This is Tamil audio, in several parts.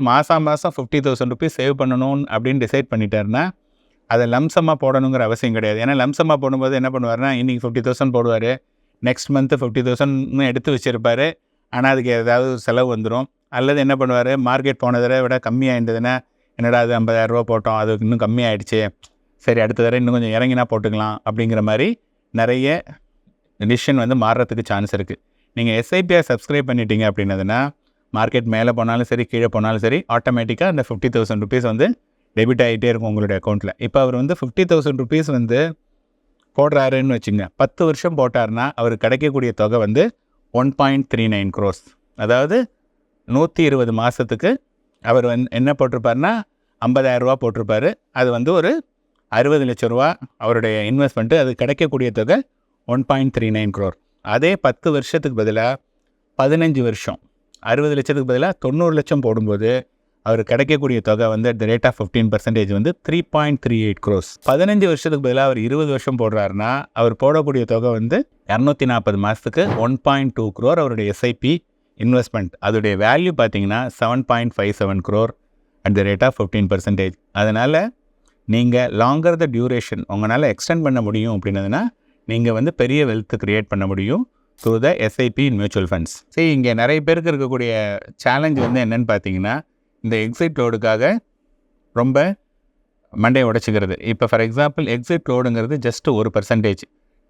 மாதம் மாதம் ஃபிஃப்டி தௌசண்ட் ருபீஸ் சேவ் பண்ணணும் அப்படின்னு டிசைட் பண்ணிட்டாருன்னா அதை லம்சமாக போடணுங்கிற அவசியம் கிடையாது. ஏன்னா லம்சமாக போடும்போது என்ன பண்ணுவார்னா இன்றைக்கி ஃபிஃப்டி தௌசண்ட் போடுவார். நெக்ஸ்ட் மந்த்து ஃபிஃப்டி தௌசண்ட்னு எடுத்து வச்சுருப்பாரு. ஆனால் அதுக்கு ஏதாவது செலவு வந்துடும் அல்லது என்ன பண்ணுவார் மார்க்கெட் போனதை விட கம்மியாகிட்டதுன்னா என்னடா அது ஐம்பதாயிரரூபா போட்டோம் அது இன்னும் கம்மியாகிடுச்சு சரி அடுத்த தடவை இன்னும் கொஞ்சம் இறங்கினா போட்டுக்கலாம் அப்படிங்கிற மாதிரி நிறைய டிசிஷன் வந்து மாறுறதுக்கு சான்ஸ் இருக்குது நீங்கள் எஸ்ஐபிஐ சப்ஸ்கிரைப் பண்ணிட்டீங்க அப்படின்னதுன்னா மார்க்கெட் மேலே போனாலும் சரி கீழே போனாலும் சரி ஆட்டோமேட்டிக்காக அந்த ஃபிஃப்டி தௌசண்ட் ருபீஸ் வந்து டெபிட் ஆகிட்டே இருக்கும் உங்களுடைய அக்கௌண்ட்டில் இப்போ அவர் வந்து ஃபிஃப்டி தௌசண்ட் ருபீஸ் வந்து போடுறாருன்னு வச்சுங்க பத்து வருஷம் போட்டாருன்னா அவர் கிடைக்கக்கூடிய தொகை வந்து one point three nine crores அதாவது நூற்றி இருபது மாதத்துக்கு அவர் வந்து என்ன போட்டிருப்பாருன்னா 50000 ரூபா போட்டிருப்பாரு. அது வந்து ஒரு அறுபது லட்ச ரூபா அவருடைய இன்வெஸ்ட்மெண்ட்டு அது கிடைக்கக்கூடிய தொகை one point three nine crore அதே பத்து வருஷத்துக்கு பதிலாக பதினஞ்சு வருஷம் அறுபது லட்சத்துக்கு பதிலாக தொண்ணூறு லட்சம் போடும்போது அவர் கிடைக்கக்கூடிய தொகை வந்து at the rate of fifteen percentage வந்து three point three eight crores பதினஞ்சு வருஷத்துக்கு பதிலாக அவர் இருபது வருஷம் போடுறாருன்னா அவர் போடக்கூடிய தொகை வந்து இரநூத்தி நாற்பது மாதத்துக்கு ஒன் பாயிண்ட் டூ க்ரோர் அவருடைய எஸ்ஐபி இன்வெஸ்ட்மெண்ட் அதோடைய வேல்யூ பார்த்தீங்கன்னா seven point five seven crore at the rate of fifteen percentage அதனால் நீங்கள் லாங்கர் த டியூரேஷன் உங்களால் எக்ஸ்டெண்ட் பண்ண முடியும் அப்படின்னதுன்னா நீங்கள் வந்து பெரிய வெல்த் க்ரியேட் பண்ண முடியும். Through the SIP in mutual funds சரி இங்கே நிறைய பேருக்கு இருக்கக்கூடிய சேலஞ்ச் வந்து என்னென்னு பார்த்தீங்கன்னா இந்த எக்ஸிட் லோடுக்காக ரொம்ப மண்டையை உடைச்சிக்கிறது. இப்போ ஃபார் எக்ஸாம்பிள் எக்ஸிட் லோடுங்கிறது ஜஸ்ட் ஒரு பர்சன்டேஜ்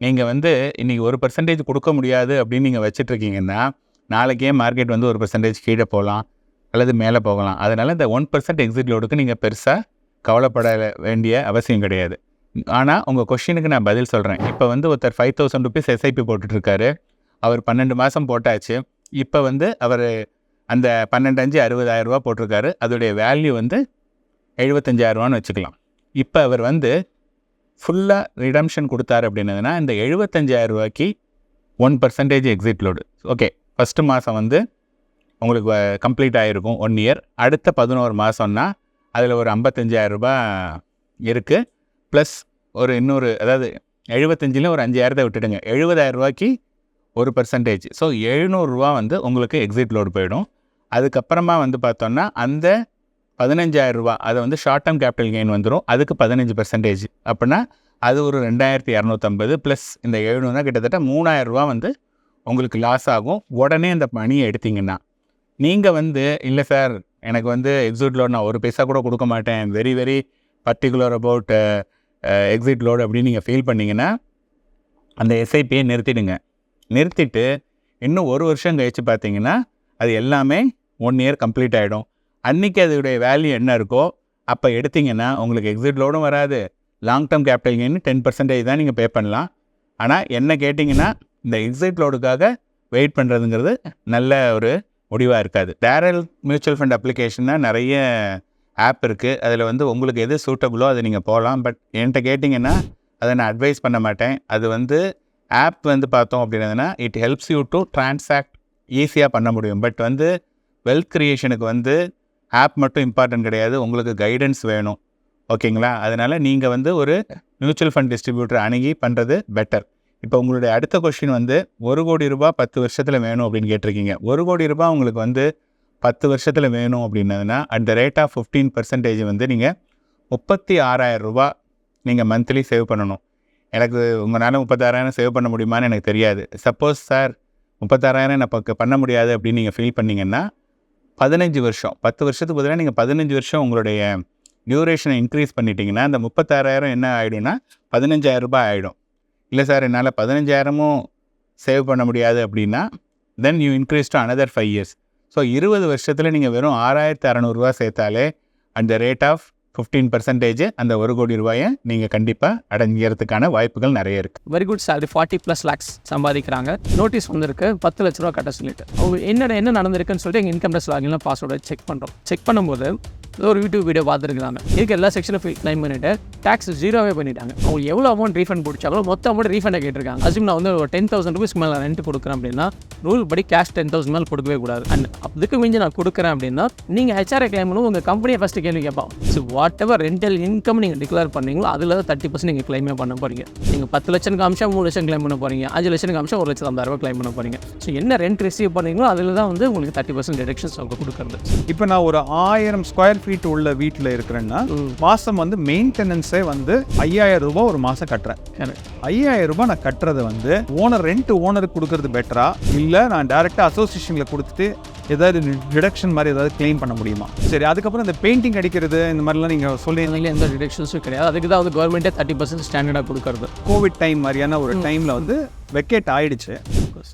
நீங்கள் வந்து இன்றைக்கி ஒரு பர்சன்டேஜ் கொடுக்க முடியாது அப்படின்னு நீங்கள் வச்சிட்ருக்கீங்கன்னா நாளைக்கே மார்க்கெட் வந்து ஒரு பர்சன்டேஜ் கீழே போகலாம் அல்லது மேலே போகலாம். அதனால் இந்த ஒன் பர்சன்ட் எக்ஸிட் லோடுக்கு நீங்கள் பெருசாக கவலைப்பட வேண்டிய அவசியம் கிடையாது. ஆனால் உங்கள் கொஷினுக்கு நான் பதில் சொல்கிறேன் இப்போ வந்து ஒருத்தர் ஃபைவ் தௌசண்ட் ருபீஸ் எஸ்ஐபி போட்டுட்ருக்காரு. அவர் பன்னெண்டு மாதம் போட்டாச்சு. இப்போ வந்து அவர் அந்த பன்னெண்டு அஞ்சு அறுபதாயிரரூபா போட்டிருக்காரு. அதோடைய வேல்யூ வந்து எழுபத்தஞ்சாயிரரூவான்னு வச்சுக்கலாம். இப்போ அவர் வந்து ஃபுல்லாக ரிடம்ஷன் கொடுத்தாரு அப்படின்னதுன்னா இந்த எழுபத்தஞ்சாயிரம் ரூபாய்க்கு one percentage exit load okay first மாதம் வந்து உங்களுக்கு கம்ப்ளீட் ஆகிருக்கும் ஒன் இயர் அடுத்த பதினோரு மாதம்னா அதில் ஒரு ஐம்பத்தஞ்சாயிரம் ரூபா இருக்குது ப்ளஸ் ஒரு இன்னொரு அதாவது எழுபத்தஞ்சில் ஒரு அஞ்சாயிரத்தை விட்டுடுங்க. 70000 ரூபாய்க்கு ஒரு பர்சன்டேஜ் ஸோ எழுநூறுரூவா வந்து உங்களுக்கு எக்ஸிட் லோடு போயிடும். அதுக்கப்புறமா வந்து பார்த்தோன்னா அந்த பதினஞ்சாயிரரூபா அதை வந்து ஷார்ட் டேர்ம் கேபிட்டல் கெயின் வந்துடும் அதுக்கு பதினஞ்சு பர்சன்டேஜ் அப்படின்னா அது ஒரு ரெண்டாயிரத்தி இரநூத்தம்பது ப்ளஸ் இந்த எழுநூறுனா கிட்டத்தட்ட 3000 வந்து உங்களுக்கு லாஸ் ஆகும். உடனே அந்த மணியை எடுத்தீங்கன்னா நீங்கள் வந்து இல்லை சார் எனக்கு வந்து எக்ஸிட் லோட் நான் ஒரு பைசா கூட கொடுக்க மாட்டேன். Very very particular about exit load அப்படின்னு நீங்கள் ஃபீல் பண்ணிங்கன்னா அந்த எஸ்ஐபியை நிறுத்திடுங்க. நிறுத்திட்டு இன்னும் ஒரு வருஷம் கழித்து பார்த்தீங்கன்னா அது எல்லாமே ஒன் இயர் கம்ப்ளீட் ஆகிடும் அன்றைக்கி அதோடைய வேல்யூ என்ன இருக்கோ அப்போ எடுத்தீங்கன்னா உங்களுக்கு எக்ஸிட் லோடும் வராது. Long term capital gain ten percentage தான் நீங்கள் பே பண்ணலாம். ஆனால் என்ன கேட்டிங்கன்னா இந்த எக்ஸிட் லோடுக்காக வெயிட் பண்ணுறதுங்கிறது நல்ல ஒரு முடிவாக இருக்காது. டேரல் மியூச்சுவல் ஃபண்ட் அப்ளிகேஷன்னா நிறைய ஆப் இருக்குது அதில் வந்து உங்களுக்கு எது சூட்டபுளோ அதை நீங்கள் போகலாம் பட் என்கிட்ட கேட்டிங்கன்னா அதை நான் அட்வைஸ் பண்ண மாட்டேன். அது வந்து ஆப் வந்து பார்த்தோம் அப்படின்னதுன்னா it helps you to transact ஈஸியாக பண்ண முடியும். பட் வந்து வெல்த் க்ரியேஷனுக்கு வந்து ஆப் மட்டும் இம்பார்ட்டன்ட் கிடையாது. உங்களுக்கு கைடன்ஸ் வேணும். ஓகேங்களா? அதனால் நீங்கள் வந்து ஒரு மியூச்சுவல் ஃபண்ட் டிஸ்ட்ரிபியூட்டர் அணுகி பண்ணுறது பெட்டர் இப்போ உங்களுடைய அடுத்த கொஷின் வந்து ஒரு கோடி ரூபா பத்து வருஷத்தில் வேணும் அப்படின்னு கேட்டிருக்கீங்க. ஒரு கோடி ரூபாய் உங்களுக்கு வந்து பத்து வருஷத்தில் வேணும் அப்படின்னதுன்னா at the rate of fifteen percentage வந்து நீங்கள் முப்பத்தி ஆறாயிரம் ரூபா நீங்கள் மந்த்லி சேவ் பண்ணணும். எனக்கு உங்களால் முப்பத்தாறாயிரம் சேவ் பண்ண முடியுமான்னு எனக்கு தெரியாது. சப்போஸ் சார் முப்பத்தாறாயிரம் நான் பக்க பண்ண முடியாது அப்படின்னு நீங்கள் ஃபீல் பண்ணிங்கன்னா பதினஞ்சு வருஷம் பத்து வருஷத்துக்கு பதிலாக நீங்கள் பதினஞ்சு வருஷம் உங்களுடைய டியூரேஷனை இன்க்ரீஸ் பண்ணிட்டீங்கன்னா அந்த முப்பத்தாறாயிரம் என்ன ஆகிடும்னா பதினஞ்சாயிரம் ரூபாய் ஆகிடும் இல்லை சார் என்னால் பதினஞ்சாயிரமும் சேவ் பண்ண முடியாது அப்படின்னா then you increase to another five years so இருபது வருஷத்தில் நீங்கள் வெறும் ஆறாயிரத்து அறநூறுவா சேர்த்தாலே அந்த ரேட் ஆஃப் ஃபிஃப்டீன் பர்சன்டேஜ் அந்த ஒரு கோடி ரூபாயை நீங்கள் கண்டிப்பாக அடைஞ்சிக்கிறதுக்கான வாய்ப்புகள் நிறைய இருக்குது very good salary forty plus lakhs சம்பாதிக்கிறாங்க. நோட்டீஸ் வந்திருக்கு. பத்து லட்ச ரூபா கட்ட சொல்லிட்டு. அவங்க என்ன என்ன நடந்திருக்குன்னு சொல்லிட்டு எங்கள் இன்கம் டேக்ஸ் லாகின்ல பாஸ்வேர்டை செக் பண்ணுறோம் செக் பண்ணும்போது ஒரு யூடியூப் வீடியோ பார்த்துருக்காங்க இருக்க எல்லா செக்ஷனும் க்ளைம் பண்ணிட்டு டேக்ஸ் ஜீரோவே பண்ணிட்டாங்க. அவங்க எவ்வளோ அமௌண்ட் ரீஃபண்ட் பிடிச்சாலும் மொத்த அமௌண்ட் ரீஃபண்டை கேட்டிருக்காங்க. அசிம் நான் வந்து ஒரு டென் தௌசண்ட் ருபீஸ் மேலே ரெண்ட் கொடுக்குறேன் அப்படின்னா ரூல் படி கேஷ் டென் தௌசண்ட் மேலே கொடுக்கவே கூடாது. அண்ட் அதுக்கு மிஞ்சி நான் கொடுக்குறேன் அப்படின்னா நீங்கள் ஹெச்ஆர்ஐ கிளைம் பண்ணும் உங்கள் கம்பெனியை ஃபஸ்ட்டு கேள்வி கேட்பான். So whatever rental income நீங்கள் டிக்ளேர் பண்ணீங்களோ அதில் தான் தேர்ட்டி பர்சன்ட் நீங்கள் கிளைமே பண்ண போகிறீங்க நீங்கள் பத்து லட்சம் காமிச்சா மூணு லட்சம் கிளைம் பண்ண போகிறீங்க அஞ்சு லட்சம் காமிச்சா ஒரு லட்சம் ஐம்பதாயிரம் கிளைம் பண்ண போகிறீங்க ஸோ என்ன ரெண்ட் ரிசீவ் பண்ணீங்களோ அதில் தான் வந்து உங்களுக்கு தேர்ட்டி பர்சன்ட் டிடக்ஷன்ஸ் அவங்க கொடுக்குறது. இப்போ நான் ஒரு ஆயிரம் ஸ்கொயர் ஃபீட் உள்ள வீட்டில் இருக்கிறேன்னா மாதம் வந்து மெயின்டெனன்ஸே வந்து ஐயாயிரம் ரூபாய் ஒரு மாதம் கட்டுறேன். ஐயாயிரம் ரூபாய் நான் கட்டுறதை வந்து ஓனர் ரெண்ட் ஓனருக்கு கொடுக்கறது பெட்டரா இல்லை நான் டேரெக்டாக அசோசியேஷனில் கொடுத்துட்டு ஏதாவது டிடக்ஷன் மாதிரி ஏதாவது க்ளைம் பண்ண முடியுமா? சரி அதுக்கப்புறம் இந்த பெயிண்டிங் அடிக்கிறது இந்த மாதிரிலாம் நீங்கள் சொல்லி அதில் எந்த டிடக்ஷன்ஸும் கிடையாது. அதுக்கு தான் வந்து கவர்மெண்ட்டே தேர்ட்டி பர்சன்ட் ஸ்டாண்டர்டாக கொடுக்குறது. கோவிட் டைம் மாதிரியான ஒரு டைமில் வந்து வெக்கேட் ஆயிடுச்சு.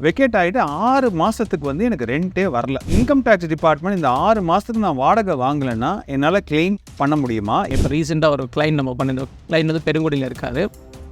வெக்கேட் ஆகிட்டு ஆறு மாதத்துக்கு வந்து எனக்கு ரெண்டே வரல. இன்கம் டேக்ஸ் டிபார்ட்மெண்ட் இந்த ஆறு மாதத்துக்கு நான் வாடகை வாங்கலைன்னா என்னால் கிளைம் பண்ண முடியுமா? இப்போ ரீசெண்டாக ஒரு கிளைம் நம்ம பண்ணிருந்தோம். கிளைம் வந்து பெருங்குடியில் இருக்காது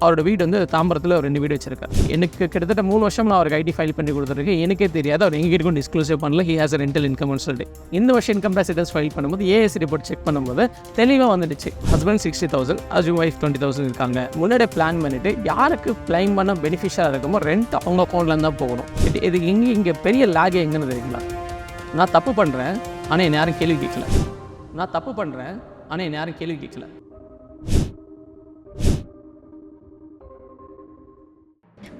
அவரோட வீடு வந்து தாம்பரத்தில் ஒரு ரெண்டு வீடு வச்சிருக்காரு. எனக்கு கிட்டத்தட்ட மூணு வருஷம் நான் அவருக்கு ஐடி ஃபைல் பண்ணி கொடுத்துருக்கேன். எனக்கே தெரியாது. அவர் எங்கேயும் டிஸ்க்ளோசிவ் பண்ணல. ஹி ஹாஸ் ரெண்டல் இன்கம்னு சொல்லிட்டு இந்த வருஷம் இன்கம் டேக்ஸ் ரிட்டர்ன்ஸ் ஃபைல் பண்ணும்போது ஏஎஸ் ரிப்போர்ட் செக் பண்ணும்போது தெளிவாக வந்துடுச்சு. ஹஸ்பண்ட் சிக்ஸ்டி தௌசண்ட் அஜு ஒய்ஃப் டுவெண்ட்டி தௌசண்ட் இருக்காங்க. முன்னாடியே பிளான் பண்ணிட்டு யாருக்கு கிளைம் பண்ண பெனிஃபிஷியலாக இருக்குமோ ரெண்ட் அவங்க அக்கௌண்ட்லேருந்து தான் போகணும். இது இது இங்கே இங்கே பெரிய லேக் எங்கன்னு தெரியுங்களா? நான் தப்பு பண்ணுறேன் ஆனால் என்னை யாரும் கேள்வி கேட்கல. நான் தப்பு பண்ணுறேன் ஆனால் என்னை யாரும் கேள்வி கேட்கல.